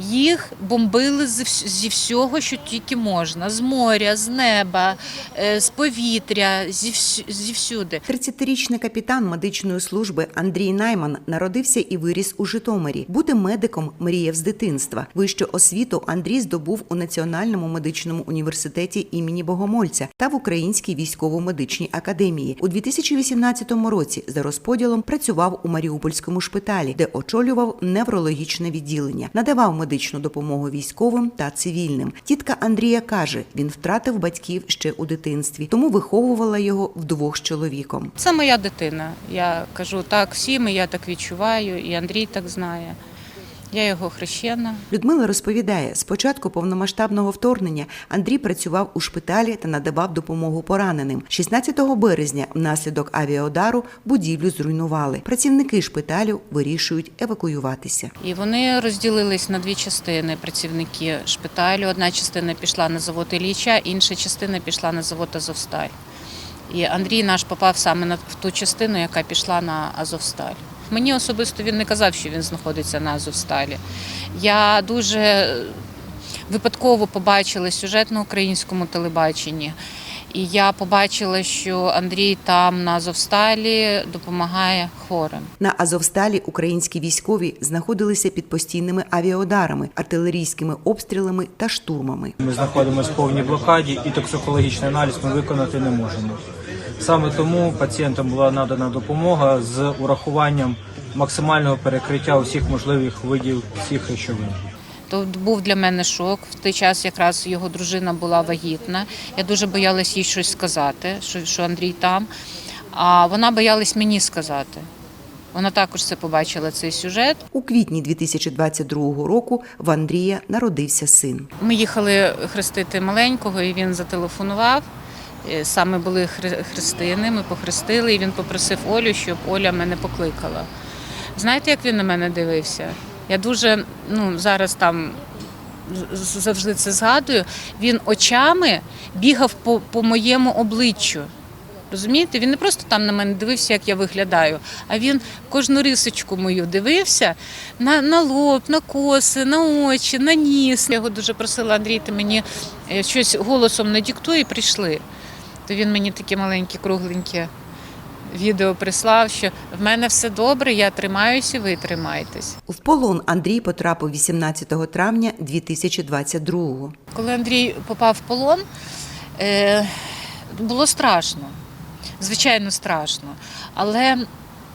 Їх бомбили зі вс- зі всього, що тільки можна: з моря, з неба, е, з повітря, зі вс- зі всюди. 30-річний капітан медичної служби Андрій Найман народився і виріс у Житомирі. Бути медиком мріяв з дитинства. Вищу освіту Андрій здобув у Національному медичному університеті імені Богомольця та в Українській військово-медичній академії. У 2018 році за розподілом працював у Маріупольському шпиталі, де очолював неврологічне відділення, надавав медичну допомогу військовим та цивільним. Тітка Андрія каже, він втратив батьків ще у дитинстві, тому виховувала його вдвох з чоловіком. Це моя дитина. Я кажу так всім, і я так відчуваю, і Андрій так знає. Я його хрещена. Людмила розповідає, з початку повномасштабного вторгнення Андрій працював у шпиталі та надавав допомогу пораненим. 16 березня внаслідок авіаудару будівлю зруйнували. Працівники шпиталю вирішують евакуюватися. І вони розділились на дві частини працівники шпиталю. Одна частина пішла на завод Ілліча, інша частина пішла на завод Азовсталь. І Андрій наш попав саме на в ту частину, яка пішла на Азовсталь. Мені особисто він не казав, що він знаходиться на Азовсталі. Я дуже випадково побачила сюжет на українському телебаченні. І я побачила, що Андрій там на Азовсталі допомагає хворим. На Азовсталі українські військові знаходилися під постійними авіаударами, артилерійськими обстрілами та штурмами. Ми знаходимося в повній блокаді і токсикологічний аналіз ми виконати не можемо. Саме тому пацієнтам була надана допомога з урахуванням максимального перекриття усіх можливих видів всіх речовин. То був для мене шок. В той час якраз його дружина була вагітна. Я дуже боялась їй щось сказати, що, що Андрій там. А вона боялась мені сказати. Вона також це побачила цей сюжет. У квітні 2022 року в Андрія народився син. Ми їхали хрестити маленького, і він зателефонував. Е, Саме були хре- хрестини, ми похрестили, і він попросив Олю, щоб Оля мене покликала. Знаєте, як він на мене дивився? Я дуже ну, зараз там завжди це згадую. Він очами бігав по, по моєму обличчю. Розумієте, він не просто там на мене дивився, як я виглядаю, а він кожну рисочку мою дивився на, на лоб, на коси, на очі, на ніс. Я його дуже просила, Андрій, ти мені е, щось голосом не диктуй і прийшли. То він мені таке маленьке, кругленьке відео прислав, що в мене все добре, я тримаюся, ви тримайтесь. В полон Андрій потрапив 18 травня 2022-го. Коли Андрій попав в полон, е, було страшно. Звичайно, страшно. Але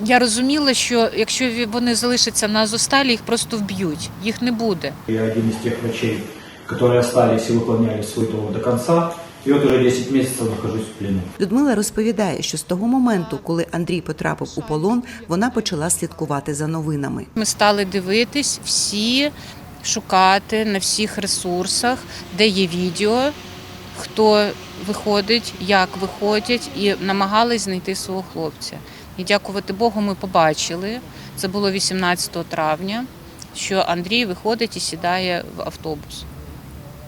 я розуміла, що якщо вони залишаться на Азовсталі, їх просто вб'ють, їх не буде. Я один из тех врачей, которые остались и выполняли свой долг до конца. И вот уже 10 месяцев нахожусь в плену. Людмила розповідає, що з того моменту, коли Андрій потрапив у полон, вона почала слідкувати за новинами. Ми стали дивитись всі, шукати на всіх ресурсах, де є відео, хто виходить, як виходять, і намагались знайти свого хлопця. І дякувати Богу, ми побачили. Це було 18 травня, що Андрій виходить і сідає в автобус.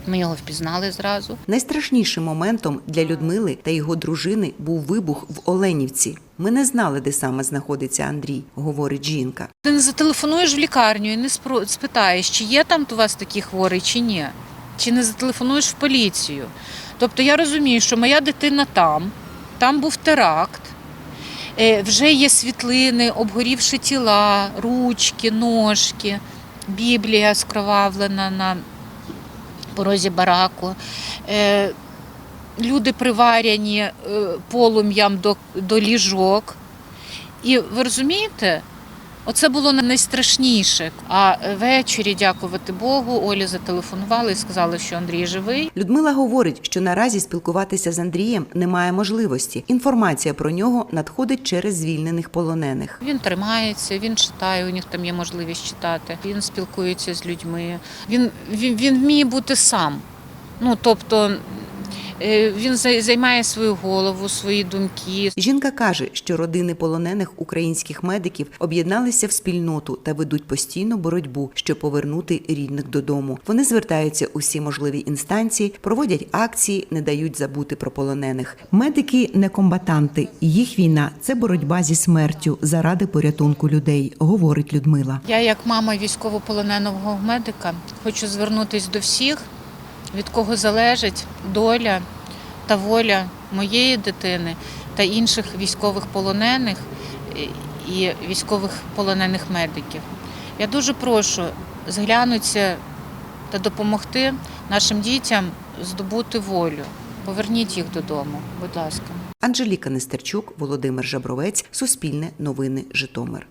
Ми його впізнали зразу. Найстрашнішим моментом для Людмили та його дружини був вибух в Оленівці. Ми не знали, де саме знаходиться Андрій, говорить жінка. Ти не зателефонуєш в лікарню і не спитаєш, чи є там у вас такий хворий, чи ні. Чи не зателефонуєш в поліцію. Тобто я розумію, що моя дитина там, там був теракт, е, вже є світлини, обгорівши тіла, ручки, ножки, Біблія скровавлена на порозі бараку. Е, Люди приварені е, полум'ям до, до ліжок. І ви розумієте, оце було найстрашніше. А ввечері, дякувати Богу, Олі зателефонували і сказали, що Андрій живий. Людмила говорить, що наразі спілкуватися з Андрієм немає можливості. Інформація про нього надходить через звільнених полонених. Він тримається, він читає, у них там є можливість читати. Він спілкується з людьми. Він, він, він вміє бути сам. Ну тобто Він зай- займає свою голову, свої думки. Жінка каже, що родини полонених українських медиків об'єдналися в спільноту та ведуть постійну боротьбу, щоб повернути рідних додому. Вони звертаються у всі можливі інстанції, проводять акції, не дають забути про полонених. Медики не комбатанти. Їх війна це боротьба зі смертю заради порятунку людей, говорить Людмила. Я, як мама військовополоненого медика, хочу звернутися до всіх, від кого залежить доля та воля моєї дитини та інших військових полонених е, і військових полонених медиків. Я дуже прошу зглянутися та допомогти нашим дітям здобути волю. Поверніть їх додому, будь ласка. Анжеліка Нестерчук, Володимир Жабровець, Суспільне новини, Житомир.